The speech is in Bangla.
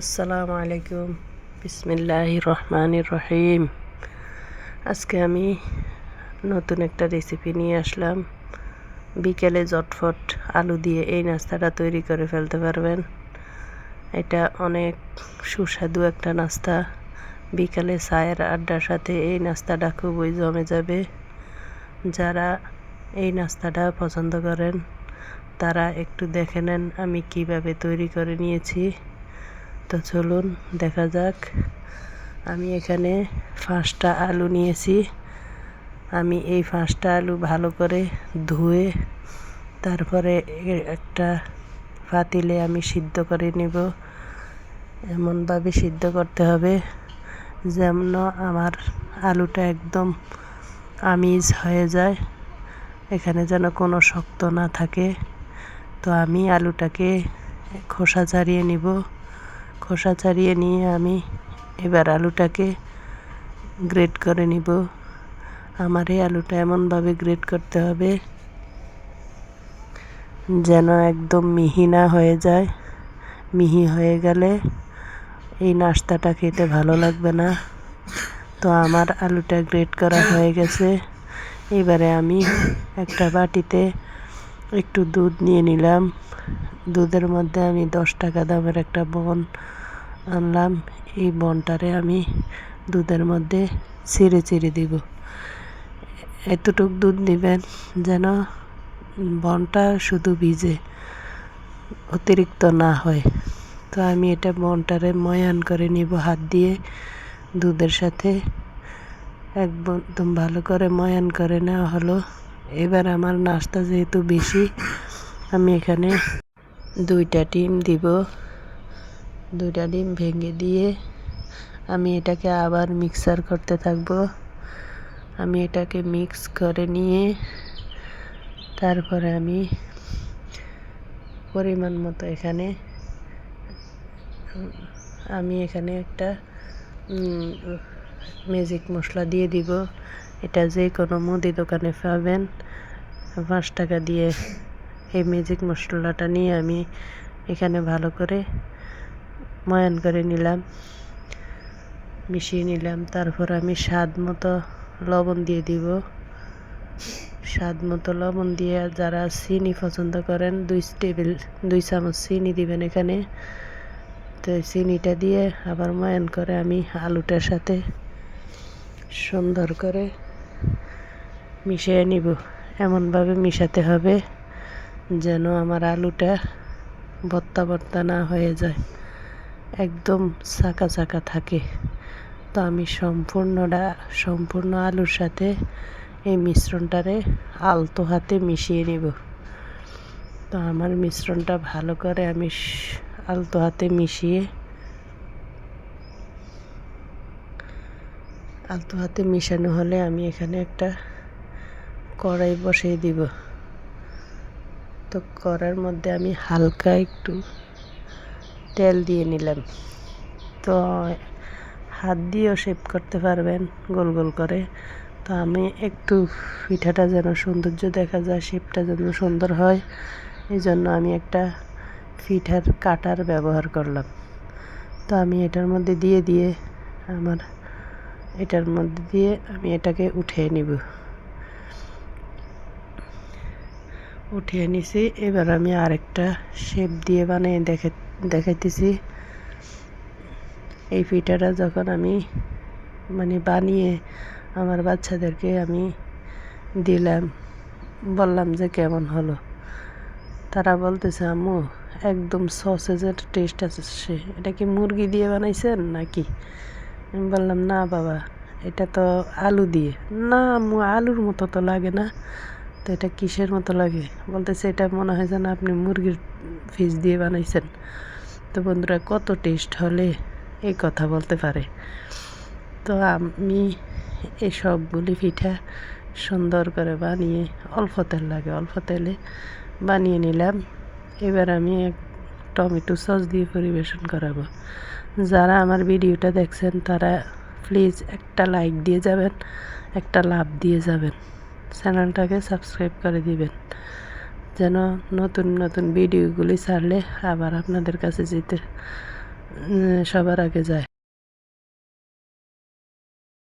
আসসালামু আলাইকুম। বিসমিল্লাহ রহমান রহিম। আজকে আমি নতুন একটা রেসিপি নিয়ে আসলাম। বিকেলে জটফট আলু দিয়ে এই নাস্তাটা তৈরি করে ফেলতে পারবেন। এটা অনেক সুস্বাদু একটা নাস্তা। বিকালে চায়ের আড্ডার সাথে এই নাস্তাটা খুবই জমে যাবে। যারা এই নাস্তাটা পছন্দ করেন, তারা একটু দেখে নেন আমি কীভাবে তৈরি করে নিয়েছি। তো চলুন দেখা যাক। আমি এখানে পাঁচটা আলু নিয়েছি। আমি এই পাঁচটা আলু ভালো করে ধুয়ে তারপরে একটা পাতিলে আমি সিদ্ধ করে নিব। এমনভাবে সিদ্ধ করতে হবে যেমন আমার আলুটা একদম আমিজ হয়ে যায়। এখানে যেন কোনো শক্ত না থাকে। তো আমি আলুটাকে খোসা ছাড়িয়ে নিব। খোসা ছাড়িয়ে নিয়ে আমি এবার আলুটাকে গ্রেট করে নিব। আমার এই আলুটা এমনভাবে গ্রেট করতে হবে যেন একদম মিহি না হয়ে যায়। মিহি হয়ে গেলে এই নাস্তাটা খেতে ভালো লাগবে না। তো আমার আলুটা গ্রেট করা হয়ে গেছে। এবারে আমি একটা বাটিতে একটু দুধ নিয়ে নিলাম। দুধের মধ্যে আমি দশ টাকা দামের একটা বন আনলাম। এই বনটারে আমি দুধের মধ্যে ছিঁড়ে চিড়ে দিব। এতটুক দুধ নেবেন যেন বনটা শুধু ভিজে, অতিরিক্ত না হয়। তো আমি এটা বনটারে ময়ান করে নিব হাত দিয়ে। দুধের সাথে একদম ভালো করে ময়ান করে নেওয়া হলো। এবার আমার নাস্তা যেহেতু বেশি, আমি এখানে দুইটা ডিম দিব। দুইটা ডিম ভেঙে দিয়ে আমি এটাকে আবার মিক্সার করতে থাকব। আমি এটাকে মিক্স করে নিয়ে তারপরে আমি পরিমাণ মতো এখানে, আমি এখানে একটা ম্যাজিক মশলা দিয়ে দিব। এটা যে কোনো মুদি দোকানে পাবেন। পাঁচ টাকা দিয়ে এই ম্যাজিক মশলাটা নিয়ে আমি এখানে ভালো করে ময়ান করে নিলাম, মিশিয়ে নিলাম। তারপর আমি স্বাদ মতো লবণ দিয়ে দিব। স্বাদ মতো লবণ দিয়ে যারা চিনি পছন্দ করেন, দুই টেবিল, দুই চামচ চিনি দিবেন এখানে। তো চিনিটা দিয়ে আবার ময়ান করে আমি আলুটার সাথে সুন্দর করে মিশিয়ে নিব। এমনভাবে মিশাতে হবে যেন আমার আলুটা ভর্তা ভর্তা না হয়ে যায়। একদম চাকা চাকা থাকে। তো আমি সম্পূর্ণটা, সম্পূর্ণ আলুর সাথে এই মিশ্রণটারে আলতো হাতে মিশিয়ে নিব। তো আমার মিশ্রণটা ভালো করে আমি আলতো হাতে মিশিয়ে, আলতো হাতে মিশানো হলে আমি এখানে একটা কড়াই বসিয়ে দিব। তো কড়ার মধ্যে আমি হালকা একটু তেল দিয়ে নিলাম। তো হাত দিয়েও শেপ করতে পারবেন গোল গোল করে। তো আমি একটু পিঠাটা যেন সৌন্দর্য দেখা যায় শেপটা যেন সুন্দর হয় এই জন্য আমি একটা পিঠার কাটার ব্যবহার করলাম। তো আমি এটার মধ্যে দিয়ে দিয়ে আমার এটার মধ্যে দিয়ে আমি এটাকে উঠিয়ে নিব। উঠিয়ে নিছি। এবার আমি আরেকটা শেপ দিয়ে বানিয়ে দেখে, দেখাইতেছি। এই পিঠাটা যখন আমি মানে বানিয়ে আমার বাচ্চাদেরকে আমি দিলাম, বললাম যে কেমন হলো? তারা বলতেছে, আম্মু, একদম সসেজের টেস্ট আছে সে। এটা কি মুরগি দিয়ে বানাইছেন নাকি? আমি বললাম, না বাবা, এটা তো আলু দিয়ে। না আম্মু, আলুর মতো তো লাগে না। তো এটা কিসের মতো লাগে? বলতেছে, এটা মনে হয় যেন আপনি মুরগির ফিস দিয়ে বানাইছেন। তো বন্ধুরা, কত টেস্ট হলে এই কথা বলতে পারে? তো আমি এই সবগুলি পিঠা সুন্দর করে বানিয়ে, অল্প তেল লাগে, অল্প তেলে বানিয়ে নিলাম। এবার আমি এক টমেটো সস দিয়ে পরিবেশন করাবো। যারা আমার ভিডিওটা দেখছেন, তারা প্লিজ একটা লাইক দিয়ে যাবেন, একটা লাভ দিয়ে যাবেন। চ্যানেলটাকে সাবস্ক্রাইব করে দিবেন। যেন নতুন নতুন ভিডিওগুলি ছাড়লে আবার আপনাদের কাছে যেতে সবার আগে যায়।